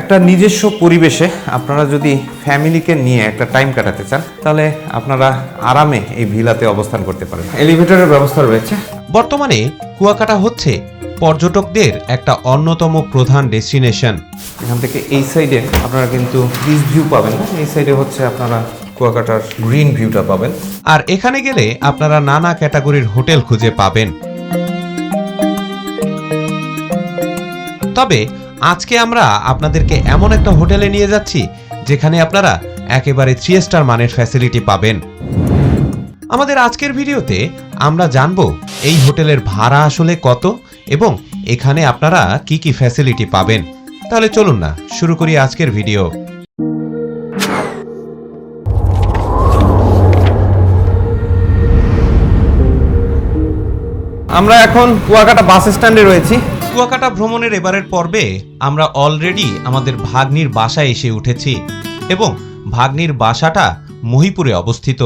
একটা নিজস্ব পরিবেশে আপনারা যদি ফ্যামিলিকে নিয়ে একটা টাইম কাটাতে চান তাহলে আপনারা আরামে এই ভিলাতে অবস্থান করতে পারেন। এলিভেটরের ব্যবস্থা রয়েছে। বর্তমানে কুয়াকাটা হচ্ছে পর্যটকদের একটা অন্যতম প্রধান ডেস্টিনেশন। এখান থেকে এই সাইডে আপনারা কিন্তু বিচ ভিউ পাবেন না এই সাইডে হচ্ছে আপনারা কুয়াকাটার গ্রিন ভিউটা পাবেন। আর এখানে গেলে আপনারা নানা ক্যাটাগরির হোটেল খুঁজে পাবেন। তবে আজকে আমরা আপনাদেরকে এমন একটা হোটেলে নিয়ে যাচ্ছি, যেখানে আপনারা একেবারে থ্রি স্টার মানের ফ্যাসিলিটি পাবেন। আমাদের আজকের ভিডিওতে আমরা জানব এই হোটেলের ভাড়া আসলে কত এবং এখানে আপনারা কি কি ফ্যাসিলিটি পাবেন। তাহলে চলুন না, শুরু করি আজকের ভিডিও। আমরা এখন কুয়াকাটা বাস স্ট্যান্ডে রয়েছি। কুয়াকাটা ভ্রমণের এবারের পর্বে আমরা অলরেডি আমাদের ভাগ্নির বাসায় এসে উঠেছি এবং ভাগ্নির বাসাটা মহিপুরে অবস্থিত।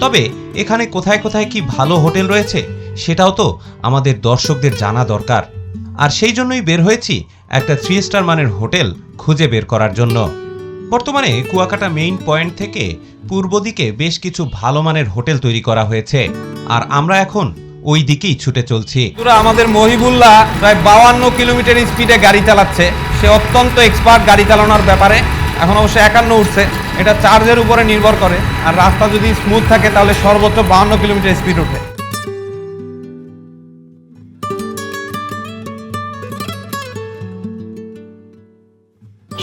তবে এখানে কোথায় কোথায় কি ভালো হোটেল রয়েছে সেটাও তো আমাদের দর্শকদের জানা দরকার। আর সেই জন্যই বের হয়েছি একটা থ্রি স্টার মানের হোটেল খুঁজে বের করার জন্য। বর্তমানে কুয়াকাটা মেইন পয়েন্ট থেকে পূর্ব দিকে বেশ কিছু ভালো মানের হোটেল তৈরি করা হয়েছে। আর আমরা এখন ওই দিকেই ছুটে চলছি। আমাদের মহিবুল্লাহ প্রায় বাউান্ন কিলোমিটার স্পিডে গাড়ি চালাচ্ছে। সে অত্যন্ত এক্সপার্ট গাড়ি চালানোর ব্যাপারে। এখন অবশ্য একান্ন উঠছে। এটা চার্জের উপরে নির্ভর করে। আর রাস্তা যদি স্মুথ থাকে তাহলে সর্বোচ্চ বাউান্ন কিলোমিটার স্পিড ওঠে।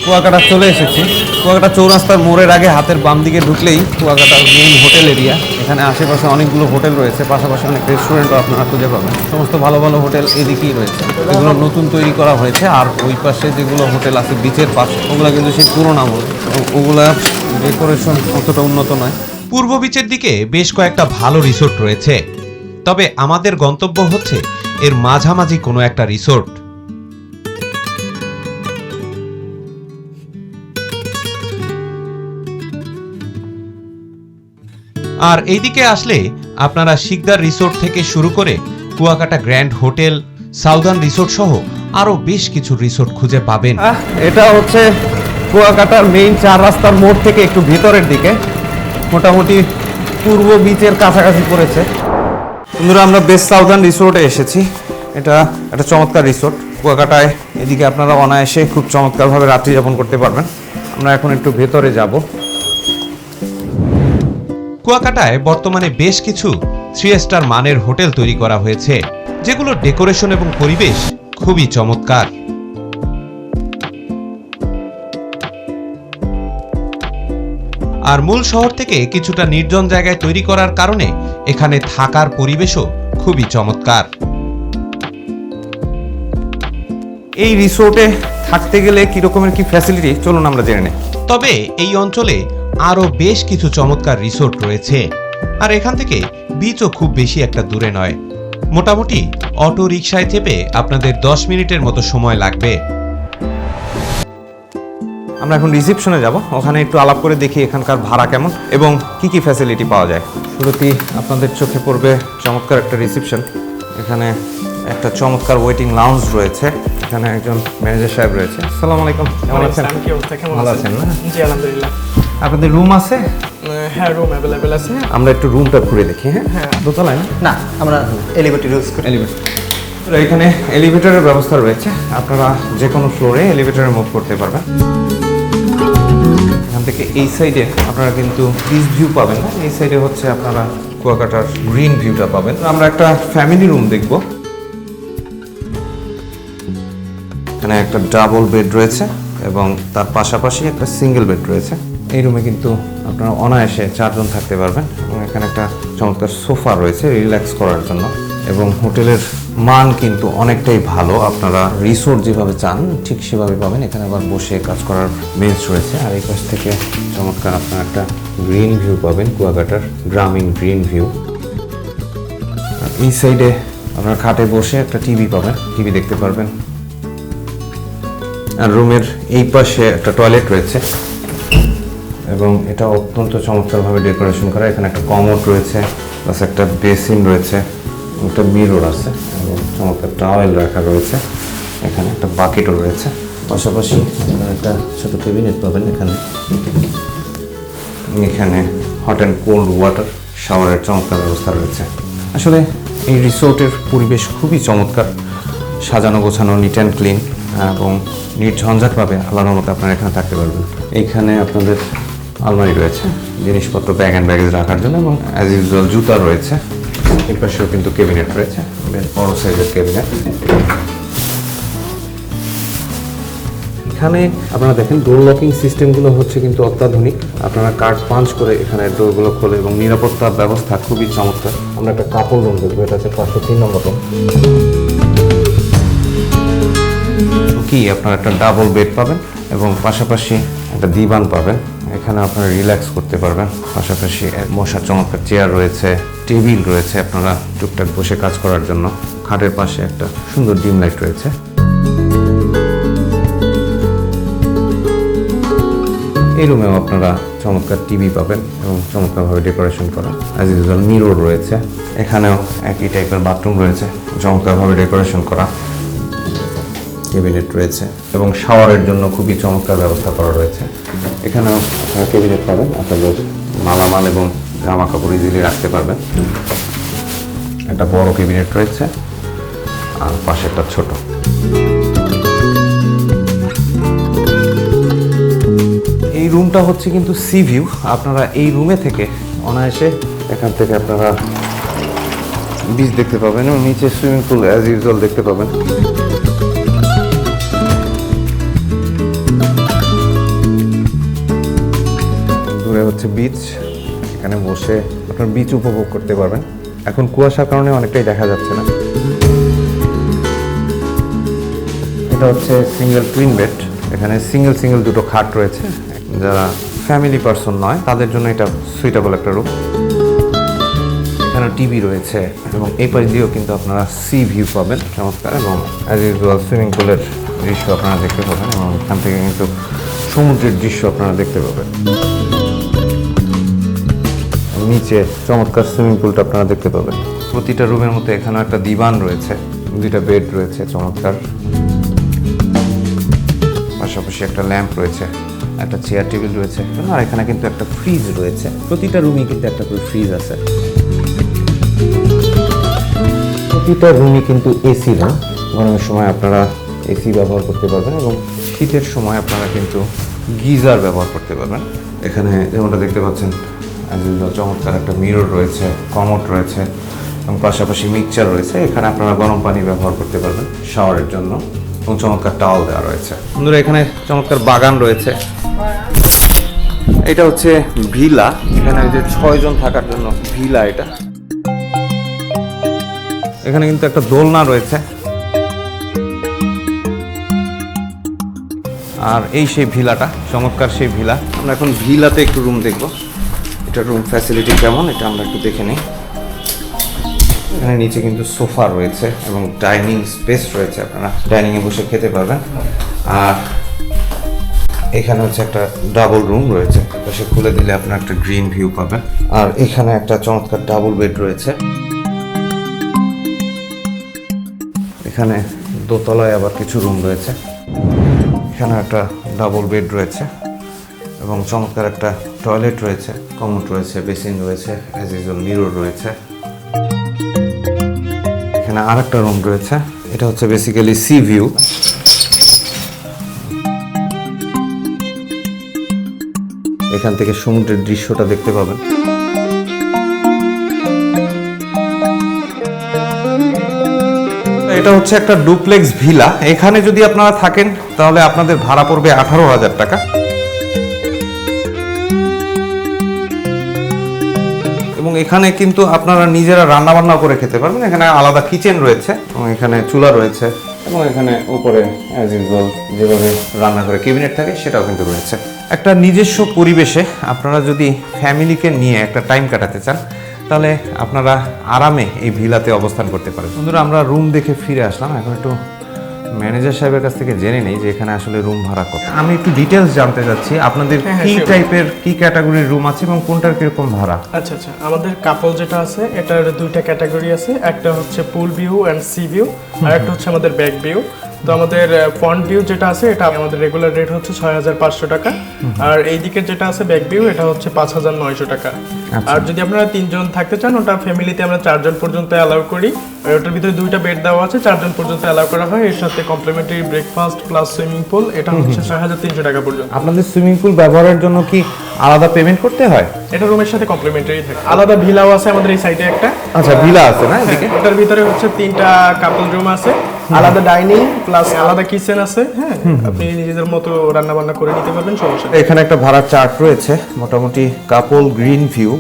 কুয়াকাটা চলে এসেছি। কুয়াকাটা চৌরাস্তার মোড়ের আগে হাতের বাম দিকে ঢুকলেই কুয়াকাটার মেইন হোটেল এরিয়া এখানে আশেপাশে অনেকগুলো হোটেল রয়েছে, পাশাপাশি অনেক রেস্টুরেন্টও আপনারা খুঁজে পাবেন। সমস্ত ভালো ভালো হোটেল এদিকেই রয়েছে। এগুলো নতুন তৈরি করা হয়েছে, আর ওই পাশে যেগুলো হোটেল আছে বিচের পাশে, ওগুলো কিন্তু সেই পুরোনো আমল ওগুলা ডেকোরেশন অতটা উন্নত নয়। পূর্ব বিচের দিকে বেশ কয়েকটা ভালো রিসোর্ট রয়েছে। তবে আমাদের গন্তব্য হচ্ছে এর মাঝামাঝি কোনো একটা রিসোর্ট আর এইদিকে আসলে আপনারা শিকদার রিসোর্ট থেকে শুরু করে Kuakata grand hotel, southern resort সহ আরও বেশ কিছু রিসোর্ট খুঁজে পাবেন। এটা হচ্ছে কুয়াকাটার মেইন চার রাস্তার মোড় থেকে একটু ভেতরের দিকে। মোটামুটি পূর্ব বিচের কাছাকাছি পড়েছে। বন্ধুরা, আমরা বেস্ট সাউদার্ন রিসোর্টে এসেছি। এটা একটা চমৎকার রিসোর্ট। কুয়াকাটায় এদিকে আপনারা অনায়াসে খুব চমৎকারভাবে রাত্রি যাপন করতে পারবেন। আমরা এখন একটু ভেতরে যাব। কুয়াকাটায় বর্তমানে বেশ কিছু থ্রি স্টার মানের হোটেল তৈরি করা হয়েছে যেগুলোর ডেকোরেশন এবং পরিবেশ খুবই চমৎকার। আর মূল শহর থেকে কিছুটা নির্জন জায়গায় তৈরি করার কারণে এখানে থাকার পরিবেশও খুবই চমৎকার। এই রিসোর্টে থাকতে গেলে কি রকমের কি ফ্যাসিলিটি চলুন আমরা জেনে নেই। তবে এই অঞ্চলে আরও বেশ কিছু চমৎকার রিসোর্ট রয়েছে। আর এখান থেকে বিচও খুব বেশি একটা দূরে নয়। মোটামুটি অটো রিকশায় চেপে আপনাদের দশ মিনিটের মতো সময় লাগবে। আমরা এখন রিসেপশনে যাব। ওখানে একটু আলাপ করে দেখি এখানকার ভাড়া কেমন এবং কি কি ফ্যাসিলিটি পাওয়া যায়। শুরুতেই আপনাদের চোখে পড়বে চমৎকার একটা রিসেপশন। এখানে একটা চমৎকার ওয়েটিং লাউঞ্জ রয়েছে। এখানে একজন ম্যানেজার সাহেব রয়েছে। আসসালামু আলাইকুম। কেমন আছেন? কি অবস্থা? কেমন ভালো আছেন না? জি আলহামদুলিল্লাহ। আপনাদের রুম আছে? হ্যাঁ রুম অ্যাভেলেবেল আছে। আমরা একটু রুমটা ঘুরে দেখি হ্যাঁ? হ্যাঁ। দোতলায় না? না আমরা এলিভেটর ইউজ করি। এলিভেটর এখানে এলিভেটরের ব্যবস্থা রয়েছে। আপনারা যে কোনো ফ্লোরে এলিভেটরে মুভ করতে পারবেন। এখান থেকে এই সাইডে আপনারা কিন্তু বিচ ভিউ পাবেন না? এই সাইডে হচ্ছে আপনারা কুয়াকাটার গ্রিন ভিউটা পাবেন। আমরা একটা ফ্যামিলি রুম দেখব। এখানে একটা ডাবল বেড রয়েছে এবং তার পাশাপাশি একটা সিঙ্গেল বেড রয়েছে। এই রুমে কিন্তু আপনারা অনায়াসে চারজন থাকতে পারবেন এবং এখানে একটা চমৎকার সোফা রয়েছে রিল্যাক্স করার জন্য এবং হোটেলের মান কিন্তু অনেকটাই ভালো। আপনারা রিসোর্ট যেভাবে চান, ঠিক সেভাবে পাবেন। এখানে আবার বসে কাজ করার বেঞ্চ রয়েছে। আর এই পাশ থেকে চমৎকার আপনারা একটা গ্রিন ভিউ পাবেন, কুয়াকাটার গ্রামীণ গ্রিন ভিউ এই সাইডে আপনার খাটে বসে একটা টিভি পাবেন। টিভি দেখতে পারবেন। আর রুমের এই পাশে একটা টয়লেট রয়েছে। এবং এটা অত্যন্ত চমৎকারভাবে ডেকোরেশন করা। এখানে একটা কমোড রয়েছে প্লাস একটা বেসিন রয়েছে একটা মিরর আছে এবং চমৎকার টাওয়েল রাখা রয়েছে। এখানে একটা বাকেটও রয়েছে। পাশাপাশি আপনারা একটা ছোট ক্যাবিনেট পাবেন এখানে। এখানে হট অ্যান্ড কোল্ড ওয়াটার শাওয়ারের চমৎকার ব্যবস্থা রয়েছে। আসলে এই রিসোর্টের পরিবেশ খুবই চমৎকার। সাজানো গোছানো নিট অ্যান্ড ক্লিন এবং নির্ঝঞ্ঝাটভাবে আল্লাহর মতো আপনারা এখানে থাকতে পারবেন। এইখানে আপনাদের আলমারি রয়েছে। জিনিসপত্র ব্যাগ অ্যান্ড ব্যাগেজ রাখার জন্য এবং অ্যাজ ইউজুয়াল জুতা রয়েছে। এর পাশেও কিন্তু ক্যাবিনেট রয়েছে। বড় সাইজের ক্যাবিনেট এখানে আপনারা দেখেন ডোর লকিং সিস্টেমগুলো হচ্ছে কিন্তু অত্যাধুনিক। আপনারা কার্ড পাঞ্চ করে এখানে ডোরগুলো খোলে এবং নিরাপত্তার ব্যবস্থা খুবই চমৎকার। আমরা একটা কাপড় রুম দেখব, এটা হচ্ছে পাঁচশো তিন নম্বর রুম কি, আপনারা একটা ডাবল বেড পাবেন এবং পাশাপাশি একটা দিবান পাবেন। এখানে আপনারা রিল্যাক্স করতে পারবেন। পাশাপাশি মশার চমৎকার চেয়ার রয়েছে টেবিল রয়েছে আপনারা টুকটাক বসে কাজ করার জন্য। খাটের পাশে একটা সুন্দর ডিম লাইট রয়েছে। এই রুমেও আপনারা চমৎকার টিভি পাবেন এবং চমৎকারভাবে ডেকোরেশন করা অ্যাজ ইউজুয়াল মিরর রয়েছে। এখানেও একই টাইপের বাথরুম রয়েছে। চমৎকারভাবে ডেকোরেশন করা। ক্যাবিনেট রয়েছে এবং শাওয়ারের জন্য খুবই চমৎকার ব্যবস্থা করা রয়েছে। এখানেও আপনারা ক্যাবিনেট পাবেন। আপনাদের মালামাল এবং জামা কাপড় ইজিলি রাখতে পারবেন। একটা বড় ক্যাবিনেট রয়েছে, আর পাশে একটা ছোট। এই রুমটা হচ্ছে কিন্তু সি ভিউ আপনারা এই রুমে থেকে অনায়াসে এখান থেকে আপনারা বিচ দেখতে পাবেন এবং নিচে সুইমিং পুল অ্যাজ ইউজুয়াল দেখতে পাবেন। হচ্ছে বিচ এখানে বসে আপনার বিচ উপভোগ করতে পারবেন। এখন কুয়াশার কারণে অনেকটাই দেখা যাচ্ছে না। এটা হচ্ছে সিঙ্গেল টুইন বেড এখানে সিঙ্গেল সিঙ্গেল দুটো খাট রয়েছে। যারা ফ্যামিলি পার্সন নয়, তাদের জন্য এটা সুইটেবল একটা রুম এখানে টিভি রয়েছে এবং এই পাশ দিয়েও কিন্তু আপনারা সি ভিউ পাবেন। চমৎকার এবং অ্যাজ ইউজুয়াল সুইমিং পুলের দৃশ্য আপনারা দেখতে পাবেন এবং এখান থেকে কিন্তু সমুদ্রের দৃশ্য আপনারা দেখতে পাবেন। নিচে চমৎকার সুইমিং পুলটা আপনারা দেখতে পাবেন। প্রতিটা রুমের মধ্যে এখানে একটা দিবান রয়েছে, দুইটা বেড রয়েছে, চমৎকার। পাশাপাশি একটা ল্যাম্প রয়েছে, একটা চেয়ার টেবিল রয়েছে, আর এখানে কিন্তু একটা ফ্রিজ রয়েছে। প্রতিটা রুমে কিন্তু একটা করে ফ্রিজ আছে। প্রতিটা রুমে কিন্তু এসি না, গরমের সময় আপনারা এসি ব্যবহার করতে পারবেন এবং শীতের সময় আপনারা কিন্তু গিজার ব্যবহার করতে পারবেন। এখানে যেমনটা দেখতে পাচ্ছেন চমৎকার একটা মিরর রয়েছে কমোড রয়েছে, এবং পাশাপাশি মিক্সচার রয়েছে। এখানে আপনারা গরম পানি ব্যবহার করতে পারবেন শাওয়ারের জন্য, এবং চমৎকার টাওয়াল দেওয়া রয়েছে। বন্ধুরা, এখানে চমৎকার বাগান রয়েছে। এটা হচ্ছে ভিলা। এখানে যে ছয়জন থাকার জন্য ভিলা এটা। এখানে কিন্তু একটা দোলনা রয়েছে। আর এই সেই ভিলাটা, চমৎকার সেই ভিলা। আমরা এখন ভিলাতে একটু রুম দেখব। এটা রুম ফ্যাসিলিটি কেমন? এটা আমরা একটু দেখে নিই। এখানে নিচে কিন্তু সোফা রয়েছে এবং ডাইনিং স্পেস রয়েছে, আপনারা ডাইনিংয়ে বসে খেতে পারবেন। আর এখানে হচ্ছে একটা ডাবল রুম রয়েছে, পাশে খুলে দিলে আপনার একটা গ্রিন ভিউ পাবেন। আর এখানে একটা চমৎকার ডাবল বেড রয়েছে। এখানে দোতলায় আবার কিছু রুম রয়েছে। এখানে একটা ডাবল বেড রয়েছে। এবং চমৎকার একটা টয়লেট রয়েছে, কমোড রয়েছে, বেসিন রয়েছে অ্যাজ ইউজুয়াল মিরর রয়েছে। এখানে আর একটা রুম রয়েছে, এটা হচ্ছে বেসিক্যালি সি ভিউ এখান থেকে সমুদ্রের দৃশ্যটা দেখতে পাবেন। এটা হচ্ছে একটা ডুপ্লেক্স ভিলা এখানে যদি আপনারা থাকেন, তাহলে আপনাদের ভাড়া পড়বে আঠারো হাজার টাকা। এখানে কিন্তু আপনারা নিজেরা রান্না বান্না করে খেতে পারবেন। এখানে আলাদা কিচেন রয়েছে এবং এখানে চুলা রয়েছে এবং এখানে উপরে যেভাবে রান্না করে ক্যাবিনেট থাকে, সেটাও কিন্তু রয়েছে। একটা নিজস্ব পরিবেশে আপনারা যদি ফ্যামিলিকে নিয়ে একটা টাইম কাটাতে চান, তাহলে আপনারা আরামে এই ভিলাতে অবস্থান করতে পারেন। বন্ধুরা, আমরা রুম দেখে ফিরে আসলাম। এখন একটু ম্যানেজার সাহেবের কাছ থেকে জেনে নেই যে এখানে আসলে রুম ভাড়া কত। আমি একটু ডিটেলস জানতে চাচ্ছি আপনাদের হ্যাঁ, হ্যাঁ, কি টাইপের কি ক্যাটাগরির রুম আছে এবং কোনটার কীরকম ভাড়া? আচ্ছা আচ্ছা। আমাদের কাপল যেটা আছে এটার দুইটা ক্যাটাগরি আছে। একটা হচ্ছে pool view and sea view আর একটা হচ্ছে আমাদের ব্যাক ভিউ তো আমাদের ফ্রন্ট ভিউ যেটা আছে এটা আমাদের রেগুলার রেট হচ্ছে ছয় হাজার পাঁচশো টাকা। আর এই দিকে যেটা আছে ব্যাক ভিউ এটা হচ্ছে পাঁচ হাজার নয়শো টাকা। আর যদি আপনারা তিনজন থাকতে চান ওটা ফ্যামিলিতে আমরা চারজন পর্যন্ত অ্যালাউ করি। আর ওটার ভিতরে দুইটা বেড দেওয়া আছে চারজন পর্যন্ত অ্যালাউ করা হয়। এর সাথে complimentary breakfast plus swimming pool এটা হচ্ছে ছয় হাজার তিনশো টাকা পর্যন্ত। আপনাদের সুইমিং পুল ব্যবহারের জন্য কি আলাদা পেমেন্ট করতে হয়? এটা রুমের সাথে কমপ্লিমেন্টারি থাকে। আলাদা ভিলাও আছে আমাদের এই সাইডে একটা। আচ্ছা ভিলা আছে না এদিকে? এটার ভিতরে হচ্ছে তিনটা কাপল রুম আছে। আলাদা ডাইনিং প্লাস আলাদা কিচেন আছে হ্যাঁ। আপনি নিজেদের মতো রান্না বান্না করে নিতে পারবেন সমস্যা এখানে একটা ভাড়ার চার্ট রয়েছে মোটামুটি couple green view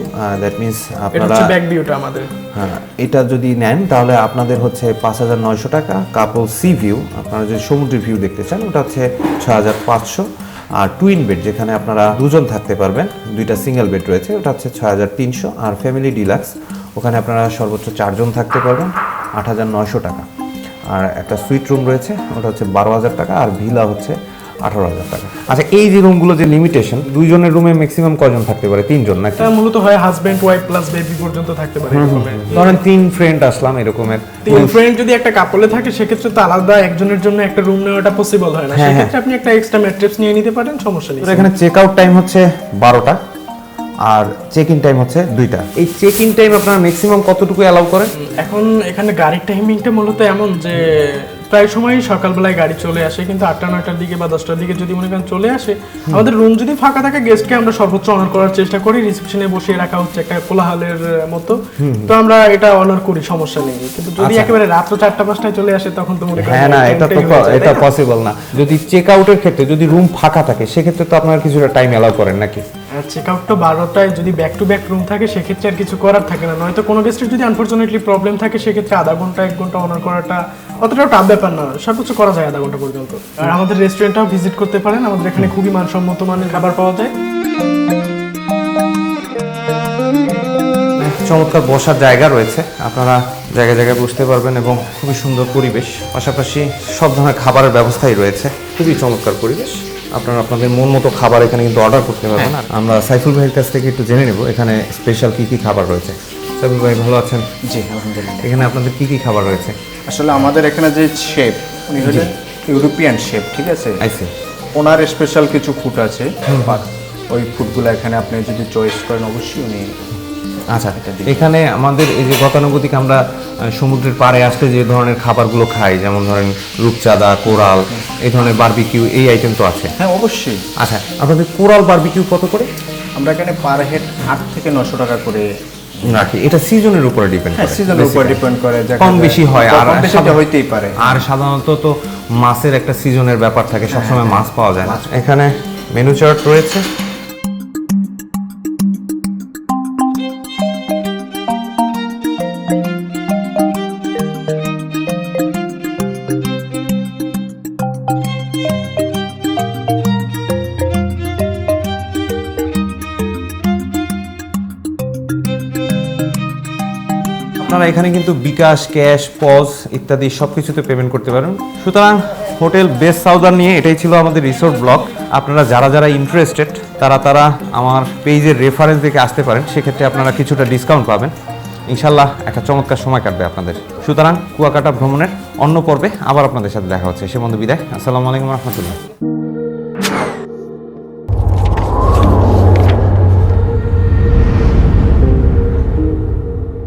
that means আপনারা ব্যাক ভিউটা আমাদের। হ্যাঁ এটা যদি নেন তাহলে আপনাদের হচ্ছে পাঁচ হাজার নয়শো টাকা কাপল সি ভিউ আপনারা যদি সমুদ্রের ভিউ দেখতে চান ওটা হচ্ছে ছ হাজার পাঁচশো। আর টুইন বেড যেখানে আপনারা দুজন থাকতে পারবেন দুইটা সিঙ্গেল বেড রয়েছে ওটা হচ্ছে ছয় হাজার তিনশো। আর ফ্যামিলি ডিলাক্স ওখানে আপনারা সর্বোচ্চ চারজন থাকতে পারবেন আট হাজার নয়শো টাকা। আর একটা সুইট রুম রয়েছে ওটা হচ্ছে বারো হাজার টাকা। আর ভিলা হচ্ছে আঠারো হাজার টাকা। আচ্ছা এই যে রুমগুলো যে লিমিটেশন দুইজনের রুমে ম্যাক্সিমাম কজন থাকতে পারে? তিনজন নাকি? এটা মূলত হয় হাজবেন্ড ওয়াইফ প্লাস বেবি পর্যন্ত থাকতে পারে ধরেন তিন ফ্রেন্ড আসলাম এরকমের তিন ফ্রেন্ড যদি একটা কাপলে থাকে সেক্ষেত্রে তো আলাদা একজনের জন্য একটা রুম নেওয়াটা পসিবল হয় না। হ্যাঁ, সেক্ষেত্রে আপনি একটা এক্সট্রা ম্যাট্রেস নিয়ে নিতে পারেন সমস্যা নেই। এখানে চেক আউট টাইম হচ্ছে বারোটা আর চেক ইন টাইম হচ্ছে দুইটা। এই চেক ইন টাইম আপনারা ম্যাক্সিমাম কতটুকু অ্যালাউ করেন? এখন এখানে গাড়ির টাইমিংটা মূলত এমন যে প্রায় সময় সকালবেলায় গাড়ি চলে আসে কিন্তু আটটা নয়টার দিকে বা দশটার দিকে যদি মনে করেন চলে আসে আমাদের রুম যদি ফাঁকা থাকে গেস্টকে আমরা সর্বোচ্চ অনার করার চেষ্টা করি রিসেপশনে বসিয়ে রাখা হচ্ছে একটা কোলাহলের মতো। তো আমরা এটা অনার করি সমস্যা নেই। কিন্তু যদি একেবারে রাত্র চারটা পাঁচটায় চলে আসে তখন তো মনে হ্যাঁ না এটা তো এটা পসিবল না। যদি চেক আউটের ক্ষেত্রে যদি রুম ফাঁকা থাকে সেক্ষেত্রে তো আপনারা কিছুটা টাইম অ্যালাউ করেন নাকি? চেক আউটটা বারোটায় যদি ব্যাক টু ব্যাক রুম থাকে, সেক্ষেত্রে আর কিছু করার থাকে না। নয়তো কোনো গেস্টের যদি আনফর্চুনেটলি প্রবলেম থাকে, সেক্ষেত্রে আধা ঘণ্টা, এক ঘণ্টা অনার করাটা অতটাও টাফ ব্যাপার না। সব কিছু করা যায় আধা ঘণ্টা পর্যন্ত। আর আমাদের রেস্টুরেন্টটাও ভিজিট করতে পারেন। আমাদের এখানে খুবই মানসম্মত মানের খাবার পাওয়া যায়। চমৎকার বসার জায়গা রয়েছে। আপনারা জায়গায় জায়গায় বসতে পারবেন এবং খুবই সুন্দর পরিবেশ। পাশাপাশি সব ধরনের খাবারের ব্যবস্থাই রয়েছে। খুবই চমৎকার পরিবেশ। আপনারা আপনাদের মন মতো খাবার এখানে কিন্তু অর্ডার করতে পারবেন। আর আমরা সাইফুল ভাইয়ের কাছ থেকে একটু জেনে নেব এখানে স্পেশাল কি কি খাবার রয়েছে। সাইফুল ভাই ভালো আছেন? জি আলহামদুলিল্লাহ। এখানে আপনাদের কি কি খাবার রয়েছে? আসলে আমাদের এখানে যে শেফ উনি হলেন ইউরোপিয়ান শেফ ঠিক আছে? আইসি ওনার স্পেশাল কিছু ফুড আছে। ওই ফুডগুলো এখানে আপনি যদি চয়েস করেন অবশ্যই উনি আচ্ছা এখানে আমাদের এই যে গতানুগতিক আমরা সমুদ্রের পাড়ে আসলে যে ধরনের খাবারগুলো খাই যেমন ধরেন রূপচাঁদা কোরাল এই ধরনের বারবিকিউ এই আইটেম তো আছে। হ্যাঁ অবশ্যই। আচ্ছা আপনাদের কোরাল বারবিকিউ কত করে? আমরা এখানে পার হেড আট থেকে নশো টাকা করে রাখি এটা সিজনের উপরে ডিপেন্ড হ্যাঁ করে। সিজনের উপর ডিপেন্ড করে কম বেশি হয় আর হইতেই পারে। আর সাধারণত তো মাছের একটা সিজনের ব্যাপার থাকে সবসময় মাছ পাওয়া যায় না। এখানে মেনু চার্ট রয়েছে। আপনারা এখানে কিন্তু বিকাশ, ক্যাশ, পজ ইত্যাদি সব কিছুতে পেমেন্ট করতে পারেন। সুতরাং হোটেল বেস্ট সাউদার নিয়ে এটাই ছিল আমাদের রিসোর্ট ব্লগ আপনারা যারা যারা ইন্টারেস্টেড তারা তারা আমার পেজের রেফারেন্স দেখে আসতে পারেন। সেক্ষেত্রে আপনারা কিছুটা ডিসকাউন্ট পাবেন। ইনশাল্লাহ একটা চমৎকার সময় কাটবে আপনাদের। সুতরাং কুয়াকাটা ভ্রমণের অন্য পর্বে আবার আপনাদের সাথে দেখা হচ্ছে। সে বন্ধু বিদায়। আসসালামু আলাইকুম রহমতুল্লাহ।